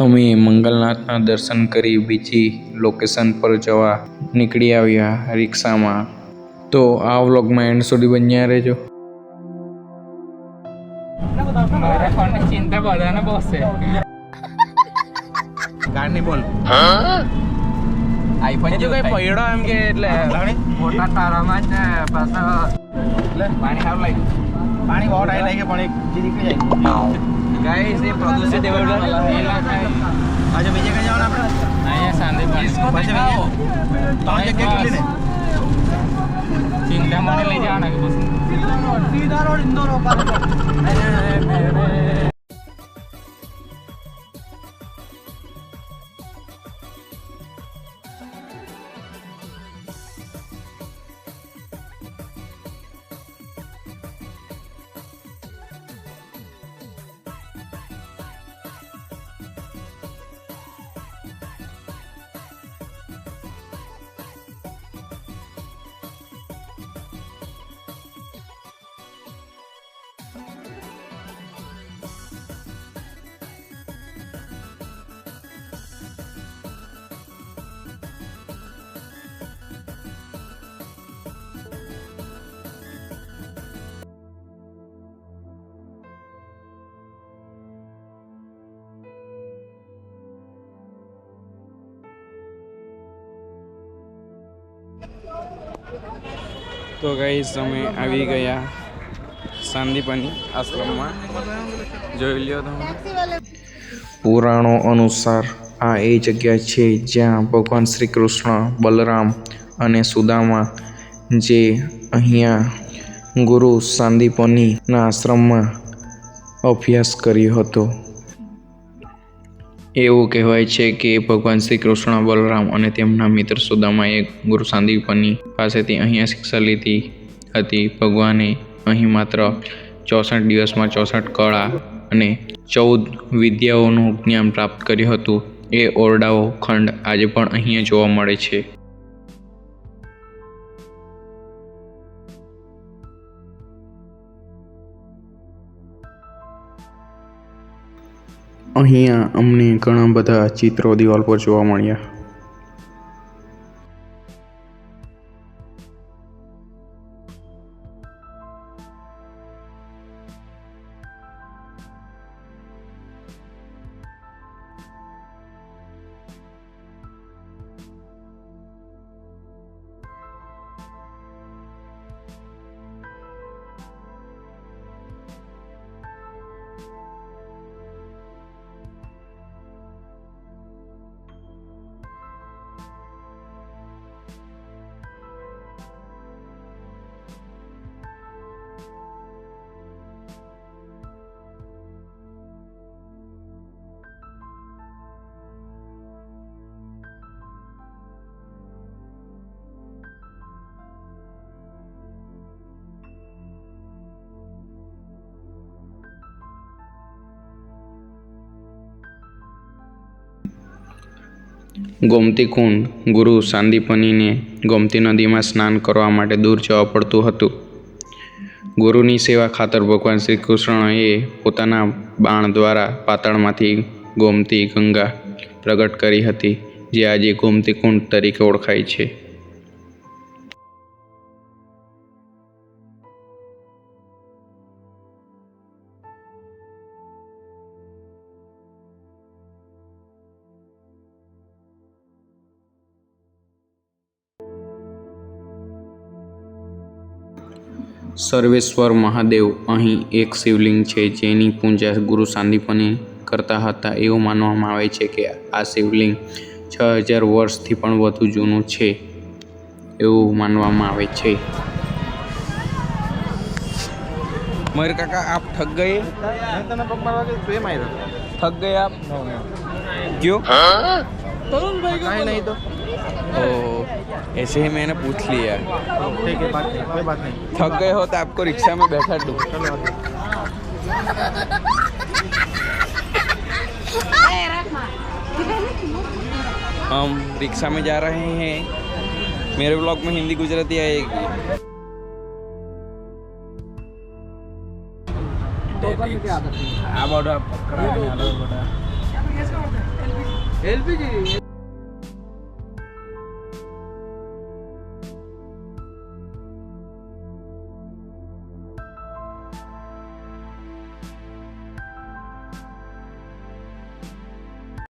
અમે મંગલનાથના દર્શન કરી બીજી લોકેશન પર જવા નીકળી આવ્યા રિક્ષામાં. તો આ વ્લોગમાં એન્ડ સુધી બન્યા રહેજો. ચિંતા બધાને બહુ છે ગાડી બોલ આઈફોન હજુ કઈ પડ્યો એમ કે એટલે. મોટા તારામાં જ ને પાણી સારું લાગ્યું. પાણી બહુ ટાઈમ લાગે પણ એક નીકળી જાય. ગાઈસ એ પ્રદૂષિત આજે બીજે કઈ જવાના આપણે અહીંયા સાંજે પછી બીજે ત્રણ જગ્યાએ કેટલી ને ચિંતા મને લઈ જવાના કે પછી તો ગઈ અમે આવી ગયા સાંદીપની આશ્રમમાં. જોઈ લ્યો તમે. પુરાણો અનુસાર આ એ જગ્યા છે જ્યાં ભગવાન શ્રી કૃષ્ણ બલરામ અને સુદામા જે અહીંયા ગુરુ સાંદીપનીના આશ્રમમાં અભ્યાસ કર્યો હતો. એવું કહેવાય છે કે ભગવાન શ્રી કૃષ્ણ બલરામ અને તેમના મિત્ર સુદામાએ ગુરુ સાંદીપની પાસેથી અહીંયા શિક્ષા લીધી હતી. ભગવાને અહીં માત્ર ચોસઠ દિવસમાં ચોસઠ કળા અને ચૌદ વિદ્યાઓનું જ્ઞાન પ્રાપ્ત કર્યું હતું. એ ઓરડાઓ ખંડ આજે પણ અહીંયા જોવા મળે છે. અહીંયા અમને ઘણા બધા ચિત્રો દિવાલ પર જોવા મળ્યા. ગોમતી કુંડ ગુરુ સાંદીપનીને ગોમતી નદીમાં સ્નાન કરવા માટે દૂર જવા પડતું હતું. ગુરુની સેવા ખાતર ભગવાન શ્રી કૃષ્ણએ પોતાના બાણ દ્વારા પાતાળમાંથી ગોમતી ગંગા પ્રગટ કરી હતી, જે આજે ગોમતી કુંડ તરીકે ઓળખાય છે. સર્વેશ્વર મહાદેવ અહીં એક શિવલિંગ છે જેની પૂજા ગુરુ સાંદીપની કરતા હતા. એવું માનવામાં આવે છે કે આ શિવલિંગ છ હજાર વર્ષથી પણ વધુ જૂનું છે એવું માનવામાં આવે છે. મયુર કાકા આપ ઠગ ગયે? તને પગ મારવા ગઈ તું એમ આવ્યો ઠગ ગયે આપ? ગયો? તરુણભાઈ કાંઈ નહીં તો. ઓ ऐसे ही मैंने पूछ लिया ઠીક है बात नहीं कोई बात नहीं थक गए हो तो आपको रिक्शा में बैठा दूँ चलो हम रिक्शा में जा रहे हैं मेरे ब्लॉग में हिंदी गुजराती आएगी આ બધું એલપીજી